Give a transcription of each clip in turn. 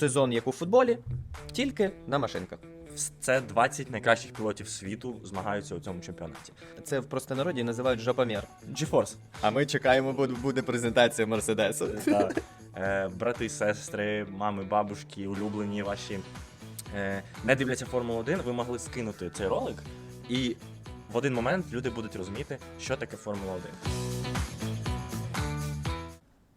сезон, як у футболі, тільки на машинках. Це 20 найкращих пілотів світу змагаються у цьому чемпіонаті. Це в простонароді називають жопомір. GeForce. А ми чекаємо, буде, буде презентація Мерседесу. Е, брати, сестри, мами, бабушки, улюблені ваші е, не дивляться Формулу 1, ви могли скинути цей ролик, і в один момент люди будуть розуміти, що таке Формула 1.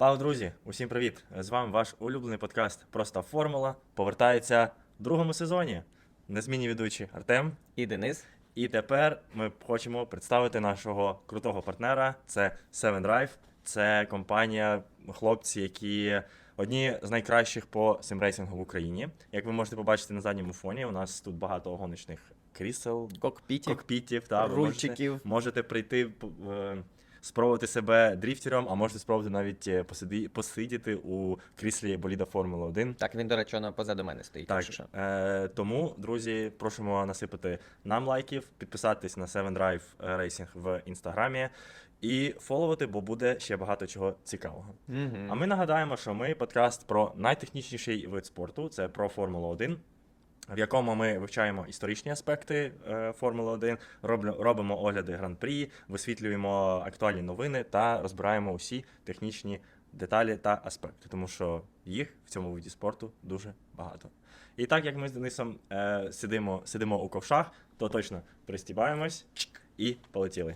Пау, друзі, усім привіт! З вами ваш улюблений подкаст Проста Формула повертається в другому сезоні. Незмінні ведучі Артем. І Денис. І тепер ми хочемо представити нашого крутого партнера. Це Seven Drive. Це компанія, хлопці, які одні з найкращих по симрейсингу в Україні. Як ви можете побачити на задньому фоні, у нас тут багато гоночних крісел, Кокпітів. кокпітів. Та, Рульчиків. Можете, можете прийти е, спробувати себе дріфтером, а можете спробувати навіть е, посиди, посидіти у кріслі боліда Формула 1. Так, він, до речі, позаду мене стоїть. Так, що. е, тому, друзі, просимо насипати нам лайків, підписатись на 7 Drive Racing в інстаграмі і фоловати, бо буде ще багато чого цікавого. Мгм. А ми нагадаємо, що ми подкаст про найтехнічніший вид спорту це про Формулу 1. В якому ми вивчаємо історичні аспекти е, Формули 1, роблю- робимо огляди гран-прі, висвітлюємо актуальні новини та розбираємо усі технічні деталі та аспекти, тому що їх в цьому виді спорту дуже багато. І так як ми з Денисом е, сидимо, сидимо у ковшах, то точно пристібаємось і полетіли.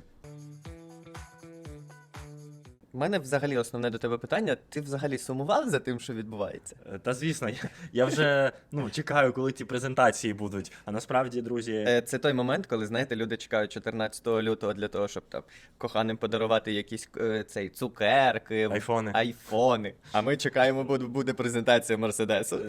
У мене взагалі основне до тебе питання: ти взагалі сумував за тим, що відбувається? Е, Та звісно, я, я вже ну, чекаю, коли ті презентації будуть. А насправді, друзі, Е, Це той момент, коли знаєте, люди чекають 14 лютого для того, щоб там коханим подарувати якісь е, цей цукерки, Айфони. айфони. А ми чекаємо, буде презентація Мерседесу.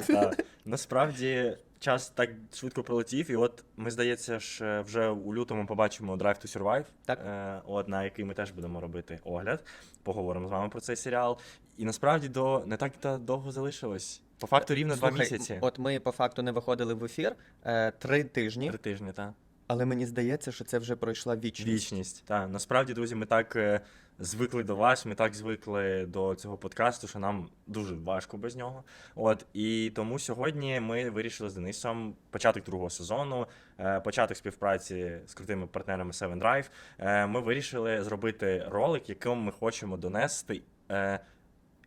Насправді час так швидко пролетів, і от ми, здається, ж е, вже у лютому побачимо Drive to Survive, Так. е, от, на який ми теж будемо робити огляд. Поговоримо з вами про цей серіал. І насправді до не так та довго залишилось. По факту рівно два місяці. От ми по факту не виходили в ефір е, три тижні, Три тижні, так. Але мені здається, що це вже пройшла вічність. Вічність. Так, насправді, друзі, ми так е, звикли до вас, ми так звикли до цього подкасту, що нам дуже важко без нього. От і тому сьогодні ми вирішили з Денисом початок другого сезону, е, початок співпраці з крутими партнерами Seven Drive. Е, Ми вирішили зробити ролик, яким ми хочемо донести.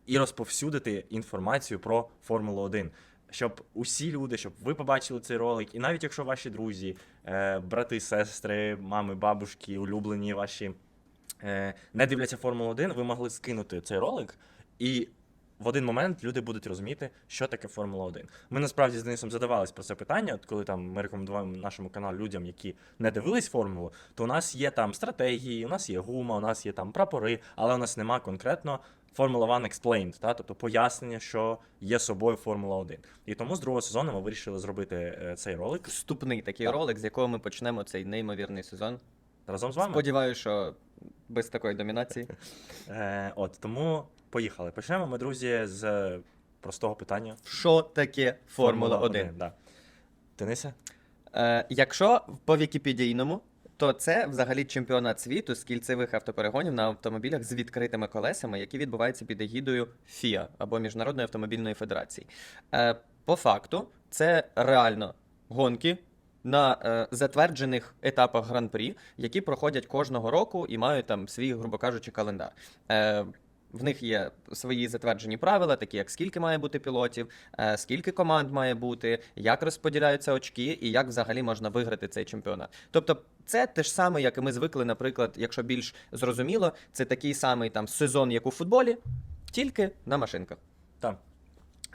І розповсюдити інформацію про Формулу 1. Щоб усі люди, щоб ви побачили цей ролик, і навіть якщо ваші друзі, е, брати, сестри, мами, бабушки, улюблені ваші е, не дивляться Формулу 1, ви могли скинути цей ролик, і в один момент люди будуть розуміти, що таке Формула 1. Ми насправді з Денисом задавались про це питання, от коли там ми рекомендуємо нашому каналу людям, які не дивились формулу, то у нас є там стратегії, у нас є гума, у нас є там прапори, але у нас нема конкретно. Формула One Explained, та, тобто пояснення, що є собою Формула 1. І тому з другого сезону ми вирішили зробити е, цей ролик Вступний такий Так. ролик, з якого ми почнемо цей неймовірний сезон. разом з вами. Сподіваюся, що без такої домінації. Е, от тому поїхали. Почнемо ми, друзі, з простого питання. Що таке Формула 1? Да. Денисе? Е, якщо по Вікіпедійному, то це взагалі чемпіонат світу з кільцевих автоперегонів на автомобілях з відкритими колесами, які відбуваються під егідою FIA або Міжнародної автомобільної федерації. Е, по факту, це реально гонки. На е, затверджених етапах гран-прі, які проходять кожного року і мають там свій, грубо кажучи, календар. Е, в них є свої затверджені правила, такі як скільки має бути пілотів, е, скільки команд має бути, як розподіляються очки і як взагалі можна виграти цей чемпіонат. Тобто, це те ж саме, як і ми звикли, наприклад, якщо більш зрозуміло, це такий самий там сезон, як у футболі, тільки на машинках. Так.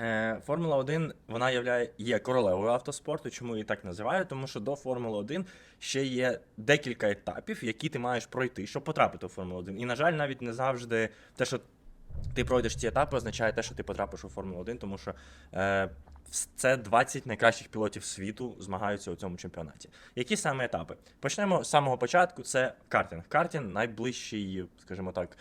Е, Формула 1 вона являє, є королевою автоспорту. Чому її так називають? Тому що до Формули 1 ще є декілька етапів, які ти маєш пройти, щоб потрапити у Формулу 1. І, на жаль, навіть не завжди те, що ти пройдеш ці етапи, означає те, що ти потрапиш у Формулу 1, тому що е, це 20 найкращих пілотів світу змагаються у цьому чемпіонаті. Які саме етапи? Почнемо з самого початку. Це картинг. Картинг найближчий, скажімо так,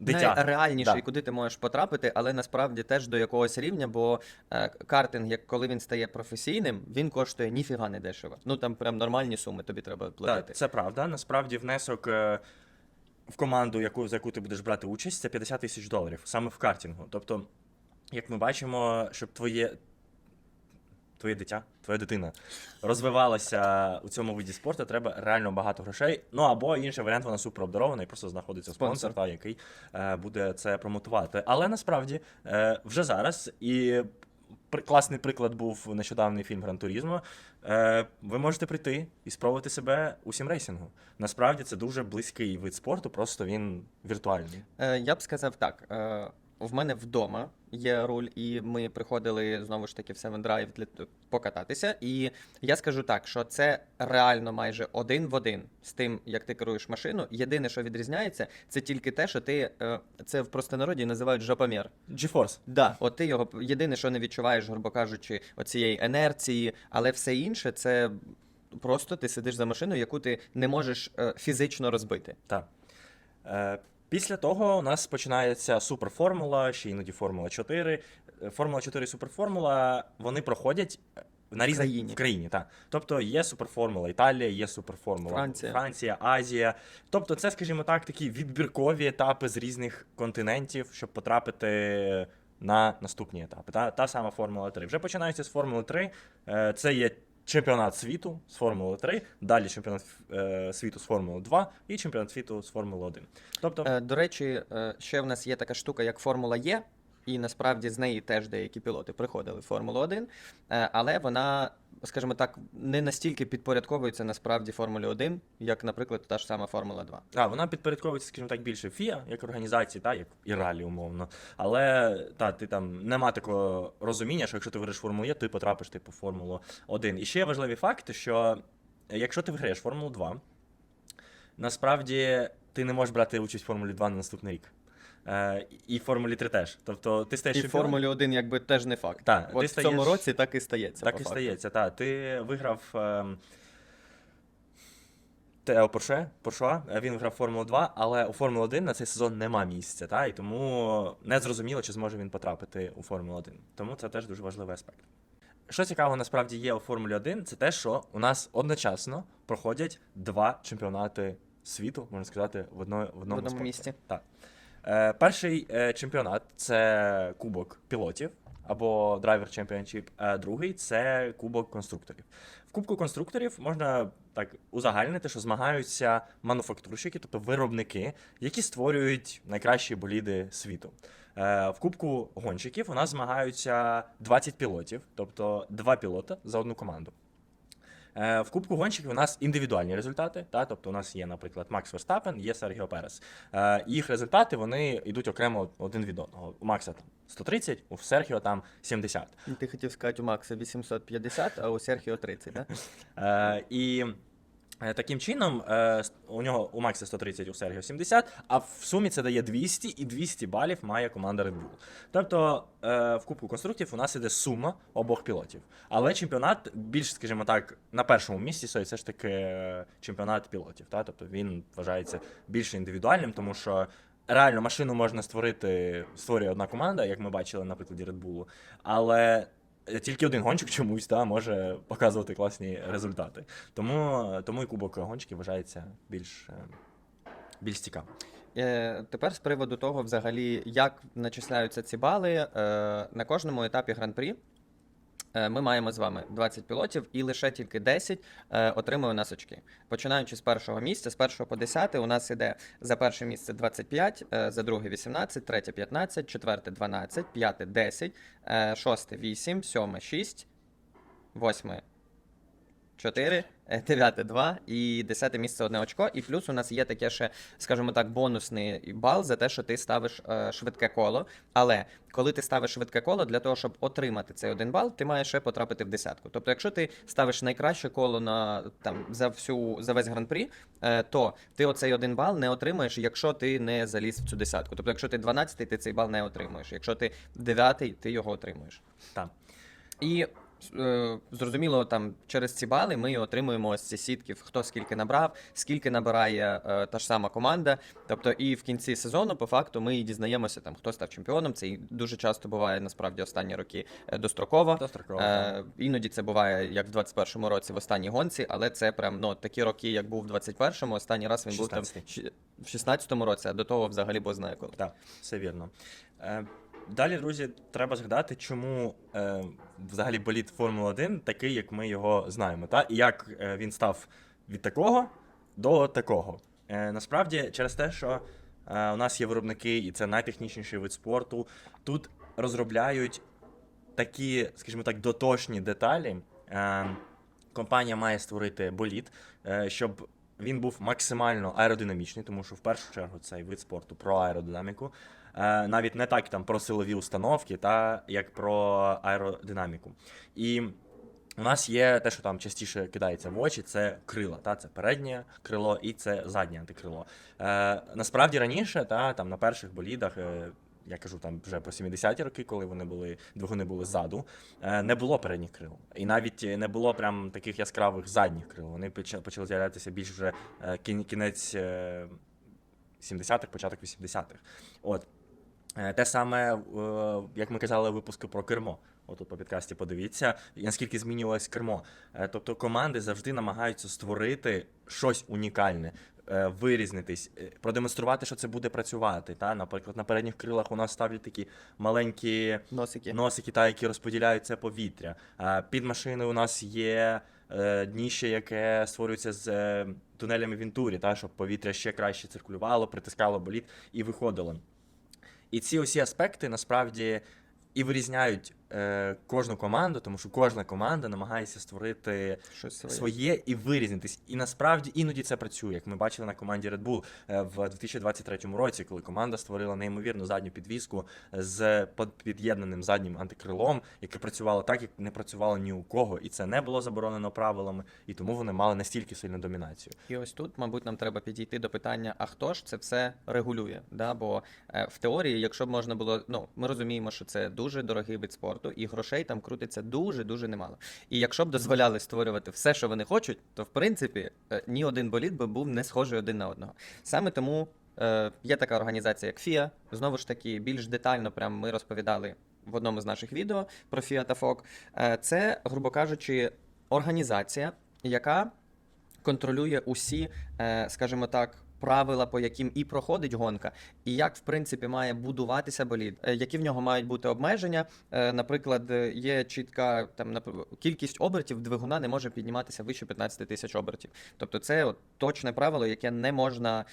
дитя. Найреальніший, Да. куди ти можеш потрапити, але насправді теж до якогось рівня, бо е, картинг, як коли він стає професійним, він коштує ніфіга не дешево. Ну там прям нормальні суми тобі треба платити. Так, це правда. Насправді внесок е, в команду, яку, за яку ти будеш брати участь, це 50 тисяч доларів саме в картингу. Тобто, як ми бачимо, щоб твоє. Твоє дитя, твоя дитина розвивалася у цьому виді спорту, треба реально багато грошей. Ну або інший варіант, вона супер обдарована і просто знаходиться спонсор, Спонсор. та, який е, буде це промотувати. Але насправді е, вже зараз і. Класний приклад був нещодавний фільм Гран Турізмо. Е, ви можете прийти і спробувати себе у сімрейсингу. Насправді це дуже близький вид спорту, просто він віртуальний. Е, Я б сказав так. е, В мене вдома є руль, і ми приходили знову ж таки в Seven Drive для покататися. І я скажу так, що це реально майже один в один з тим, як ти керуєш машину. Єдине, що відрізняється, це тільки те, що ти е, це в простонароді називають жопомір. GeForce. Да, от ти його єдине, що не відчуваєш, грубо кажучи, оцієї інерції, але все інше це просто ти сидиш за машиною, яку ти не можеш е, фізично розбити. Так. Е, після того у нас починається суперформула, ще іноді Формула 4. Е, Формула 4 і суперформула вони проходять е, на різних країні. в країні. Так. Тобто є суперформула Італія, є суперформула Франція. Франція, Азія. Тобто, це, скажімо так, такі відбіркові етапи з різних континентів, щоб потрапити на наступні етапи. Та, та сама Формула 3. Вже починається з Формули 3. Е, Це є чемпіонат світу з Формули 3, далі чемпіонат е, світу з Формули 2 і чемпіонат світу з Формули 1. Тобто, Е, До речі, е, ще в нас є така штука, як Формула Є, і насправді з неї теж деякі пілоти приходили в Формулу 1, е, але вона, скажімо так, не настільки підпорядковується насправді Формулі 1, як, наприклад, та ж сама Формула 2. а, вона підпорядковується, скажімо так, більше ФІА, як організації, та, як і ралі, умовно. Але та, ти там нема такого розуміння, що якщо ти виграєш Формулу Є, ти потрапиш типу, в Формулу 1. І ще є важливі факти, що е, якщо ти виграєш Формулу 2, насправді ти не можеш брати участь в Формулі 2 на наступний рік. Е, і в Формулі 3 теж. Тобто ти стаєш І в чемпіоном. Формулі 1 якби теж не факт. Так, От ти в цьому році так і стається. Так по і факту. стається, так. Ти виграв ем, Тео Порше, Поршуа, е, він виграв Формулу 2, але у Формулу 1 на цей сезон нема місця, та, і тому не зрозуміло, чи зможе він потрапити у Формулу 1. Тому це теж дуже важливий аспект. Що цікаво насправді є у Формулі 1, це те, що у нас одночасно проходять два чемпіонати світу, можна сказати, в, одно, в одному, одному спорті. місці. Так. Е, перший е, чемпіонат це Кубок пілотів або Driver Championship, а другий це Кубок конструкторів. В Кубку конструкторів можна так узагальнити, що змагаються мануфактурщики, тобто виробники, які створюють найкращі боліди світу. Е, в Кубку гонщиків у нас змагаються 20 пілотів, тобто два пілота за одну команду. Е, В Кубку гонщиків у нас індивідуальні результати. Та? Тобто у нас є, наприклад, Макс Верстапен, є Сергіо Перес. Е, Їх результати вони йдуть окремо один від одного. У Макса там 130, у Серхіо там 70. Ти хотів сказати, у Макса 850, а у Серхіо 30, так? Е, І таким чином е, у нього у Макса 130, у Сергіо 70, а в сумі це дає 200, і 200 балів має команда Red Bull. Тобто е, в Кубку конструктів у нас іде сума обох пілотів. Але чемпіонат більш, скажімо так, на першому місці все ж таки е, чемпіонат пілотів. Та? Тобто він вважається більш індивідуальним, тому що. Реально машину можна створити, створює одна команда, як ми бачили на прикладі Red Bull, але е, тільки один гонщик чомусь та, може показувати класні результати. Тому, тому і кубок гонщиків вважається більш, е, більш цікавим. Е, Тепер з приводу того, взагалі, як начисляються ці бали, е, на кожному етапі гран-прі е, ми маємо з вами 20 пілотів, і лише тільки 10 е, отримує у нас очки. Починаючи з першого місця, з першого по 10 у нас іде за перше місце 25, е, за друге 18, третє 15, четверте 12, п'яте 10, е, шосте 8, сьоме 6, восьме 4, 9 2 і 10 місце одне очко. І плюс у нас є таке ще, скажімо так, бонусний бал за те, що ти ставиш е, швидке коло. Але коли ти ставиш швидке коло, для того, щоб отримати цей один бал, ти маєш ще потрапити в десятку. Тобто, якщо ти ставиш найкраще коло на там за всю за весь гран-прі, е, то ти оцей один бал не отримаєш, якщо ти не заліз в цю десятку. Тобто, якщо ти 12, ти цей бал не отримуєш. Якщо ти 9, ти його отримуєш. Так. І зрозуміло, там через ці бали ми отримуємо ось ці сітки, хто скільки набрав, скільки набирає е, та ж сама команда. Тобто, і в кінці сезону, по факту, ми дізнаємося, там хто став чемпіоном. Це і дуже часто буває насправді останні роки е, достроково. Достроково, Е, іноді це буває як в 21-му році в останній гонці, але це прям ну такі роки, як був в 21-му, останній раз він був там в 16-му році, а до того взагалі бо знає коли. Так, все вірно. Далі, друзі, треба згадати, чому е, взагалі боліт Формула 1 такий, як ми його знаємо, та? і як е, він став від такого до такого. Е, насправді, через те, що е, у нас є виробники, і це найтехнічніший вид спорту, тут розробляють такі, скажімо так, дотошні деталі. Е, компанія має створити боліт, е, щоб він був максимально аеродинамічний, тому що в першу чергу цей вид спорту про аеродинаміку. Е, навіть не так там про силові установки, та як про аеродинаміку. І у нас є те, що там частіше кидається в очі, це крила. Та? Це переднє крило і це заднє антикрило. Е, насправді раніше, та, там, на перших болідах. Е, я кажу там вже про 70-ті роки, коли вони були двигуни були ззаду, е, не було передніх крил. І навіть не було прям таких яскравих задніх крил. Вони почали з'являтися більш вже е, кінець е, 70-х, початок 80-х. От. Е, Те саме, е, як ми казали, випуску про кермо. Отут по підкасті подивіться, наскільки змінювалось кермо. Е, Тобто команди завжди намагаються створити щось унікальне, вирізнитись, продемонструвати, що це буде працювати. Та? Наприклад, на передніх крилах у нас ставлять такі маленькі Носики. носики, та, які розподіляють це повітря. Під машиною у нас є дніще, яке створюється з тунелями Вінтурі, та, щоб повітря ще краще циркулювало, притискало боліт і виходило. І ці усі аспекти насправді і вирізняють е, кожну команду, тому що кожна команда намагається створити Щось своє. своє і вирізнитись. І насправді іноді це працює, як ми бачили на команді Red Bull е, в 2023 році, коли команда створила неймовірну задню підвіску з під'єднаним заднім антикрилом, яке працювало так, як не працювало ні у кого, і це не було заборонено правилами, і тому вони мали настільки сильну домінацію. І ось тут, мабуть, нам треба підійти до питання: а хто ж це все регулює? Да? Бо е, в теорії, якщо б можна було, ну ми розуміємо, що це дуже дорогий вид спорту, і грошей там крутиться дуже дуже немало. І якщо б дозволяли створювати все, що вони хочуть, то в принципі е, ні один болід би був не схожий один на одного. Саме тому е, є така організація, як FIA. Знову ж таки, більш детально прям ми розповідали в одному з наших відео про FIA та FOC. Е, це, грубо кажучи, організація, яка контролює усі, е, скажімо так. Правила, по яким і проходить гонка, і як в принципі має будуватися болід, е, які в нього мають бути обмеження. Е, Наприклад, е, є чітка там кількість обертів двигуна не може підніматися вище 15 тисяч обертів. Тобто, це от точне правило, яке не можна.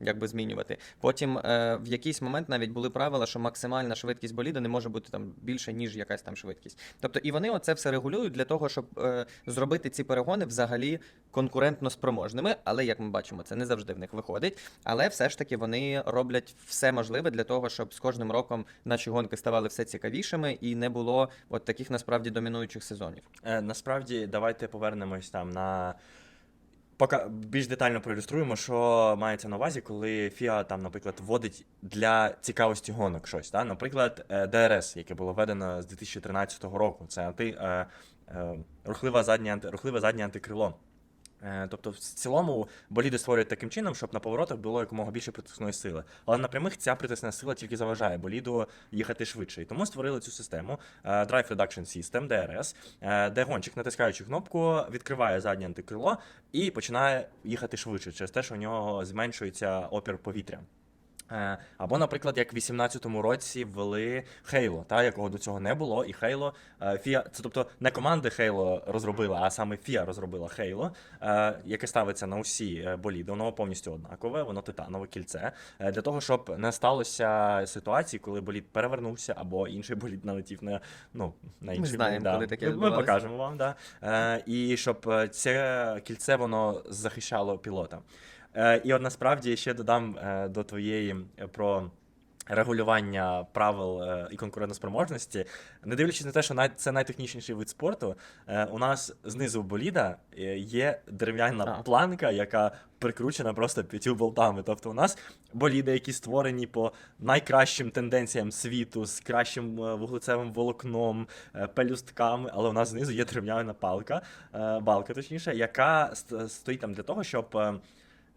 Якби змінювати. Потім е, в якийсь момент навіть були правила, що максимальна швидкість боліда не може бути там більше, ніж якась там швидкість. Тобто, і вони оце все регулюють для того, щоб е, зробити ці перегони взагалі конкурентно спроможними. Але як ми бачимо, це не завжди в них виходить. Але все ж таки вони роблять все можливе для того, щоб з кожним роком наші гонки ставали все цікавішими і не було от таких насправді домінуючих сезонів. Е, насправді, давайте повернемось там на. Пока більш детально проілюструємо, що мається на увазі, коли FIA там, наприклад, вводить для цікавості гонок щось. Та? Наприклад, е, ДРС, яке було введено з 2013 року. Це анти, е, е, рухливе заднє, анти, рухливе заднє антикрило. Е, Тобто, в цілому боліди створюють таким чином, щоб на поворотах було якомога більше притисної сили. Але на прямих ця притисна сила тільки заважає боліду їхати швидше. І тому створили цю систему е, Drive Reduction System, DRS, е, де гонщик, натискаючи кнопку, відкриває заднє антикрило і починає їхати швидше через те, що у нього зменшується опір повітря. Е, Або, наприклад, як в 18-му році ввели Halo, та, якого до цього не було, і Halo, е, FIA, це тобто не команди Halo розробила, а саме FIA розробила Halo, е, яке ставиться на усі е, боліди, воно повністю однакове, воно титанове кільце, е, для того, щоб не сталося ситуації, коли болід перевернувся, або інший болід налетів на, ну, на інший знаємо. Да. коли таке Ми- Ми покажемо вам, да. Е, І щоб е, це кільце воно захищало пілота. Е, І от насправді ще додам е, до твоєї е, про регулювання правил і конкурентоспроможності. Не дивлячись на те, що це найтехнічніший вид спорту, у нас знизу боліда є дерев'яна планка, яка прикручена просто п'ятью болтами. Тобто у нас боліди, які створені по найкращим тенденціям світу, з кращим вуглецевим волокном, пелюстками, але у нас знизу є дерев'яна палка, балка, точніше, яка ст- стоїть там для того, щоб.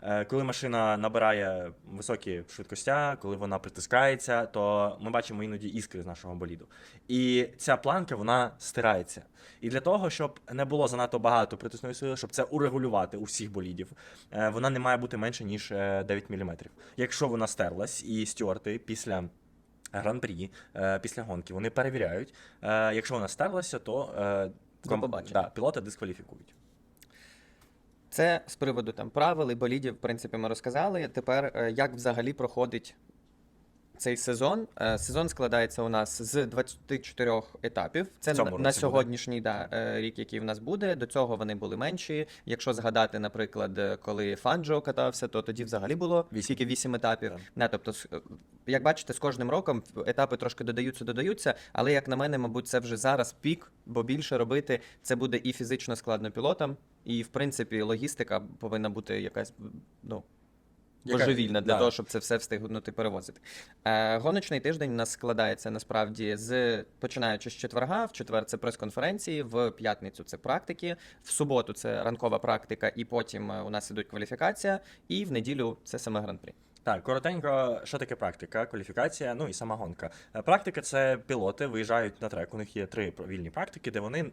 Е, Е, Коли машина набирає високі швидкостя, коли вона притискається, то ми бачимо іноді іскри з нашого боліду. І ця планка вона стирається. І для того, щоб не було занадто багато притисної сили, щоб це урегулювати у всіх болідів, е, вона не має бути менше ніж е, 9 мм. Якщо вона стерлась і стюарти після гран-прі е, після гонки. Вони перевіряють. Е, якщо вона стерлася, то е, да, пілота дискваліфікують. Це з приводу там правил і болідів, в принципі, ми розказали. Тепер е, як взагалі проходить цей сезон? Е, Сезон складається у нас з 24 етапів. Це на, на сьогоднішній да, е, рік, який в нас буде. До цього вони були менші. Якщо згадати, наприклад, е, коли Фанджо катався, то тоді взагалі було Вісім. 8 етапів. Не, тобто, як бачите, з кожним роком етапи трошки додаються, додаються, але як на мене, мабуть, це вже зараз пік, бо більше робити це буде і фізично складно пілотам, і в принципі логістика повинна бути якась ну. Божевільна для да. того, щоб це все встигнути перевозити. Е, гоночний тиждень у нас складається насправді з починаючи з четверга. В четвер це прес-конференції, в п'ятницю це практики, в суботу це ранкова практика, і потім е, у нас ідуть кваліфікація, і в неділю це саме гран-прі. Так, коротенько, що таке практика, кваліфікація, ну і сама гонка. Е, Практика це пілоти виїжджають на трек. У них є три вільні практики, де вони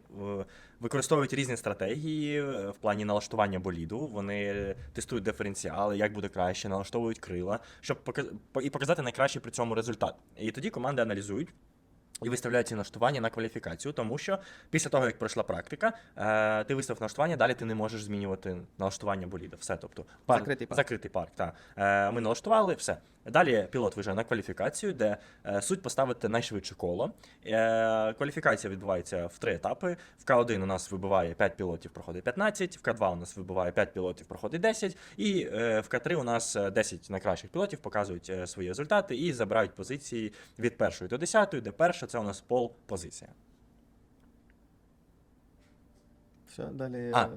використовують різні стратегії е, в плані налаштування боліду. Вони тестують диференціали, як буде краще, налаштовують крила, щоб і показати найкращий при цьому результат. І тоді команди аналізують. І виставляють ці налаштування на кваліфікацію, тому що після того, як пройшла практика, е, ти виставив налаштування, далі ти не можеш змінювати налаштування боліда. Все, тобто парк, Закритий парк. закритий парк. Так. Е, ми налаштували, все. Далі пілот виїжджає на кваліфікацію, де е, суть поставити найшвидше коло. Е, кваліфікація відбувається в три етапи. В К1 у нас вибиває 5 пілотів, проходить 15, в К2 у нас вибиває 5 пілотів, проходить 10, і е, в К3 у нас е, 10 найкращих пілотів показують свої результати і забирають позиції від першої до 10, де перша це у нас пол позиція. Все, далі. А,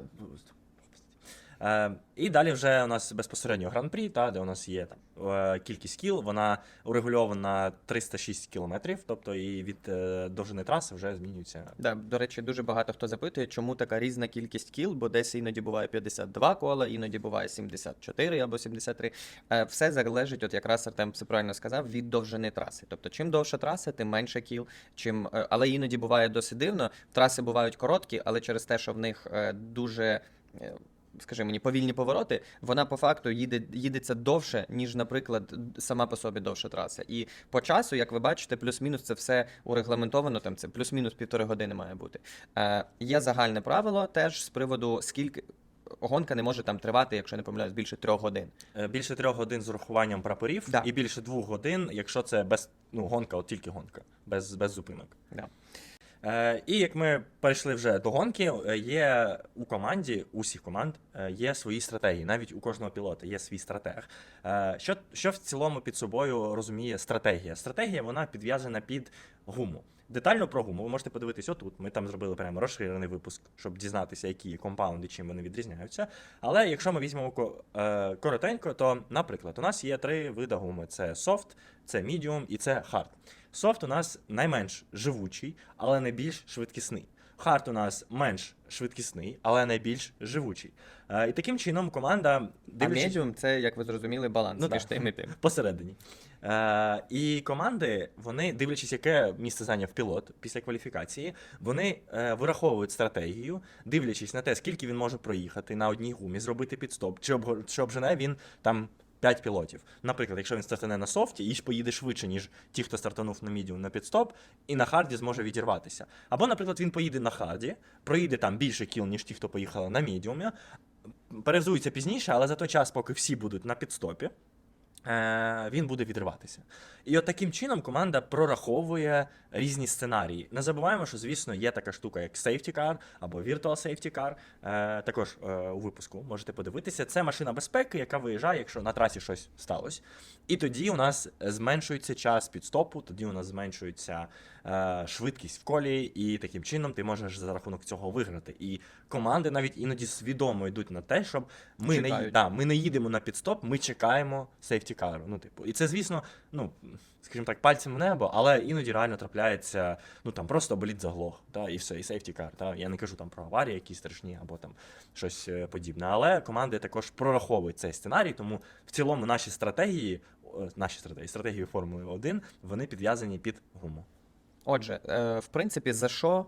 і далі вже у нас безпосередньо гран-прі, та, де у нас є там, е, кількість кіл, вона урегульована 306 кілометрів, тобто і від е, довжини траси вже змінюється. Да, до речі, дуже багато хто запитує, чому така різна кількість кіл, бо десь іноді буває 52 кола, іноді буває 74 або 73. Е, Все залежить, от якраз Артем це правильно сказав, від довжини траси. Тобто, чим довша траса, тим менше кіл. Чим... е, Але іноді буває досить дивно. Траси бувають короткі, але через те, що в них е, дуже. Скажи мені, повільні повороти, вона по факту їде, їдеться довше, ніж, наприклад, сама по собі довша траса. І по часу, як ви бачите, плюс-мінус це все урегламентовано, там це плюс-мінус півтори години має бути. Е, є загальне правило теж з приводу, скільки гонка не може там тривати, якщо не помиляюсь, більше трьох годин. Е, Більше трьох годин з урахуванням прапорів, Да. і більше двох годин, якщо це без ну, гонка, от тільки гонка, без, без зупинок. Да. Е, і як ми перейшли вже до гонки, е, є у команді, у всіх команд е, є свої стратегії. Навіть у кожного пілота є свій стратег. Що, що в цілому під собою розуміє стратегія? Стратегія вона підв'язана під гуму. Детально про гуму ви можете подивитись отут. Ми там зробили прямо розширений випуск, щоб дізнатися, які компаунди, чим вони відрізняються. Але якщо ми візьмемо е, коротенько, то, наприклад, у нас є три види гуми: це софт, це мідіум і це хард. Софт у нас найменш живучий, але найбільш швидкісний. Хард у нас менш швидкісний, але найбільш живучий. Е, і таким чином команда А дивлячись медіум це, як ви зрозуміли, баланс Ну, між так. тим і тим. посередині. Е, і команди, вони, дивлячись, яке місце зайняв пілот після кваліфікації, вони е, вираховують стратегію, дивлячись на те, скільки він може проїхати на одній гумі, зробити підстоп, чи, обго- чи обжене він там. 5 пілотів. Наприклад, якщо він стартане на софті, і поїде швидше, ніж ті, хто стартанув на мідіум на підстоп, і на харді зможе відірватися. Або, наприклад, він поїде на харді, проїде там більше кіл, ніж ті, хто поїхали на мідіумі, перезується пізніше, але за той час, поки всі будуть на підстопі, він буде відриватися. І от таким чином команда прораховує різні сценарії. Не забуваємо, що, звісно, є така штука, як safety car або virtual safety car. Е, також е, у випуску можете подивитися. Це машина безпеки, яка виїжджає, якщо на трасі щось сталося. І тоді у нас зменшується час підстопу, тоді у нас зменшується е, швидкість в колі, і таким чином ти можеш за рахунок цього виграти. І команди навіть іноді свідомо йдуть на те, щоб ми не, да, ми не їдемо на підстоп, ми чекаємо сейфті кару. Ну, типу, і це, звісно, ну. Скажімо так, пальцем в небо, але іноді реально трапляється, ну там просто боліт заглох, та, і все, і сейфті кар. Та. Я не кажу там про аварії якісь страшні або там щось е, подібне. Але команди також прораховують цей сценарій, тому в цілому наші стратегії, наші стратегії, стратегії Формули 1, вони підв'язані під гуму. Отже, е, в принципі, за що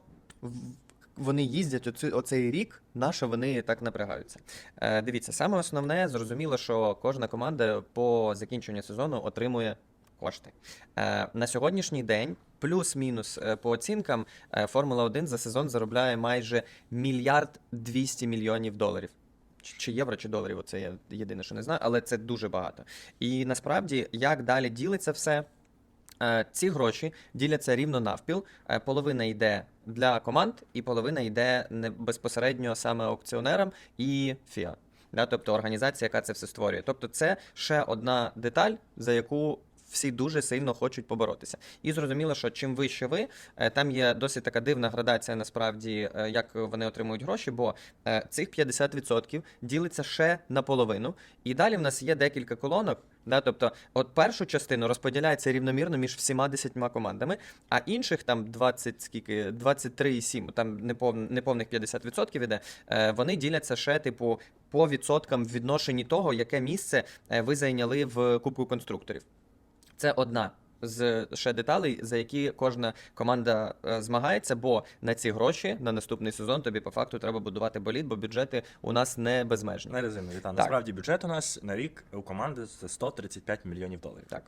вони їздять оцю, оцей рік, на що вони так напрягаються? Е, дивіться, саме основне, зрозуміло, що кожна команда по закінченню сезону отримує кошти. Е, на сьогоднішній день, плюс-мінус по оцінкам, Формула 1 за сезон заробляє майже мільярд 200 мільйонів доларів. Чи- євро, чи доларів, оце я єдине, що не знаю, але це дуже багато. І насправді, як далі ділиться все, Ці гроші діляться рівно навпіл. Е, Половина йде для команд, і половина йде безпосередньо саме аукціонерам і фіа, тобто організація, яка це все створює. Тобто, це ще одна деталь, за яку всі дуже сильно хочуть поборотися. І зрозуміло, що чим вище ви, е, там є досить така дивна градація, насправді, е, як вони отримують гроші, бо е, цих 50% ділиться ще наполовину. І далі в нас є декілька колонок. Да, тобто, от першу частину розподіляється рівномірно між всіма 10 командами, а інших там 20, скільки, 23,7, там непов, неповних 50% іде, вони діляться ще, типу, по відсоткам в відношенні того, яке місце ви зайняли в Кубку конструкторів. Це одна з ще деталей, за які кожна команда е, змагається, бо на ці гроші на наступний сезон тобі по факту треба будувати боліт, бо бюджети у нас не безмежні. Не резинові. Та насправді бюджет у нас на рік у команди це 135 мільйонів доларів. Так.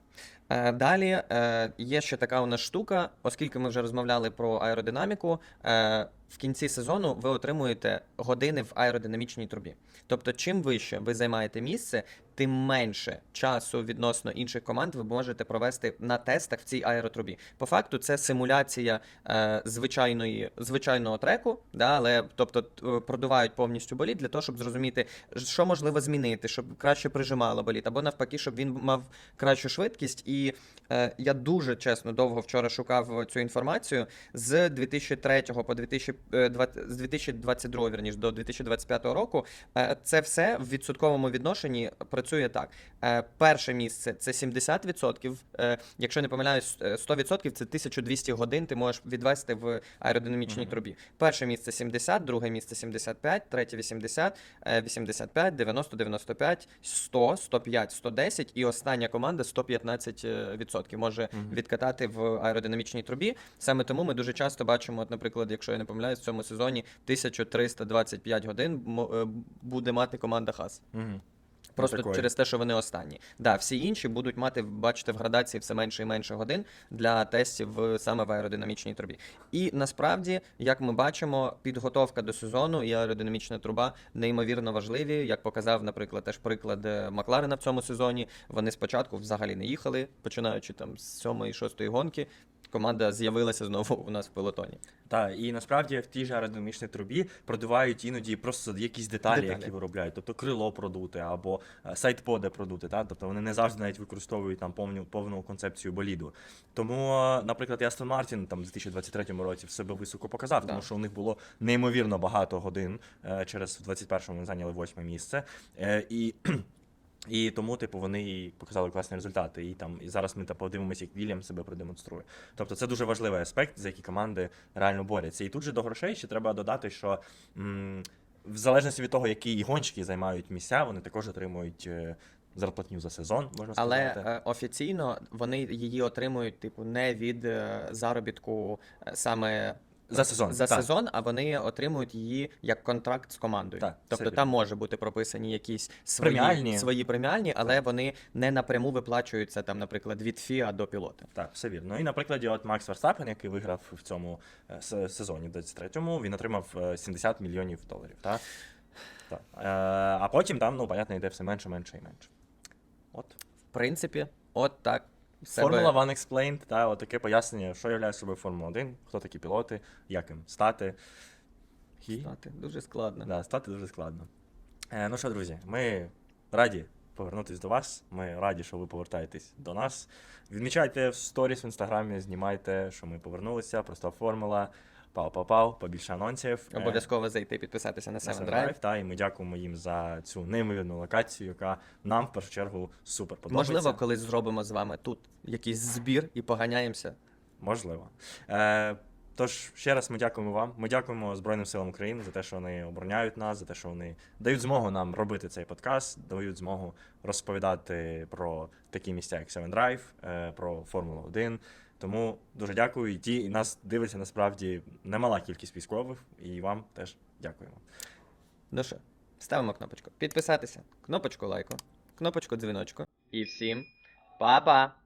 Е, далі е, є ще така у нас штука, оскільки ми вже розмовляли про аеродинаміку. В кінці сезону ви отримуєте години в аеродинамічній трубі. Тобто, чим вище ви займаєте місце, тим менше часу відносно інших команд ви можете провести на тестах в цій аеротрубі. По факту, це симуляція е, звичайної, звичайного треку, да, але тобто е, продувають повністю боліт для того, щоб зрозуміти, що можливо змінити, щоб краще прижимало боліт, або навпаки, щоб він мав кращу швидкість. І е, я дуже чесно довго вчора шукав цю інформацію з 2003 по 2020, з 2022 вірніш, до 2025 року. Е, це все в відсотковому відношенні працює так. Е, перше місце це 70%. Е, якщо не помиляюсь, е, 100% це 1200 годин ти можеш відвести в аеродинамічній трубі. Перше місце 70, друге місце 75, третє 80, е, 85, 90, 95, 100, 105, 110 і остання команда 115% е, відсотків може відкатати в аеродинамічній трубі. Саме тому ми дуже часто бачимо, от, наприклад, якщо я не помиляюсь, в цьому сезоні 1325 годин е, буде мати команда Хас. Угу. Просто Такої. через те, що вони останні. Да, всі інші будуть мати, бачите, в градації все менше і менше годин для тестів саме в аеродинамічній трубі. І насправді, як ми бачимо, підготовка до сезону і аеродинамічна труба неймовірно важливі. Як показав, наприклад, теж приклад е, Макларена в цьому сезоні. Вони спочатку взагалі не їхали, починаючи там з сьомої, шостої гонки. Команда з'явилася знову у нас в пелотоні. Так, і насправді в тій же аеродинамічній трубі продувають іноді просто якісь деталі, Деталі. які виробляють. Тобто крило продути або е, сайдподи продути. Та? Тобто вони не завжди навіть використовують там повну, повну концепцію боліду. Тому, е, наприклад, і Астон Мартін там в 2023 році в себе високо показав, Да. тому що у них було неймовірно багато годин. е, Через в 21-му вони зайняли восьме місце. І і тому, типу, вони і показали класні результати. І там і зараз ми та подивимося, як Вільям себе продемонструє. Тобто це дуже важливий аспект, за який команди реально борються. І тут же до грошей ще треба додати, що м, в залежності від того, які гонщики займають місця, вони також отримують е, зарплатню за сезон, можна Але е, офіційно вони її отримують, типу, не від е, заробітку е, саме За сезон, за так. сезон, а вони отримують її як контракт з командою. Так, тобто там може бути прописані якісь свої Преміальні. свої преміальні, але вони не напряму виплачуються там, наприклад, від ФІА до пілота. Так, все вірно. І на прикладі, от Макс Верстапен, який виграв в цьому е, сезоні 23-му, він отримав е, 70 мільйонів доларів. Так? Так. Е, А потім там, ну, понятно, йде все менше, менше і менше. От. В принципі, от так. Формула One Explained, та, от таке пояснення, що являє собою Формула 1, хто такі пілоти, як їм стати. І... Стати дуже складно. Да, стати дуже складно. Е, ну що, друзі, ми раді повернутися до вас. Ми раді, що ви повертаєтесь до нас. Відмічайте в сторіс в інстаграмі, знімайте, що ми повернулися, проста формула. Пау-пау-пау, побільше анонсів. Е, Обов'язково зайти підписатися на Seven. Drive, та, і ми дякуємо їм за цю неймовірну локацію, яка нам в першу чергу супер подобається. Можливо, колись зробимо з вами тут якийсь збір і поганяємося. Можливо. Е, тож, ще раз ми дякуємо вам. Ми дякуємо Збройним силам України за те, що вони обороняють нас, за те, що вони дають змогу нам робити цей подкаст, дають змогу розповідати про такі місця, як Seven Drive, е, про Формулу 1. Тому дуже дякую. І ті, і нас дивиться насправді немала кількість військових, і вам теж дякуємо. Ну що, ставимо кнопочку підписатися, кнопочку лайку, кнопочку дзвіночку. І всім па-па!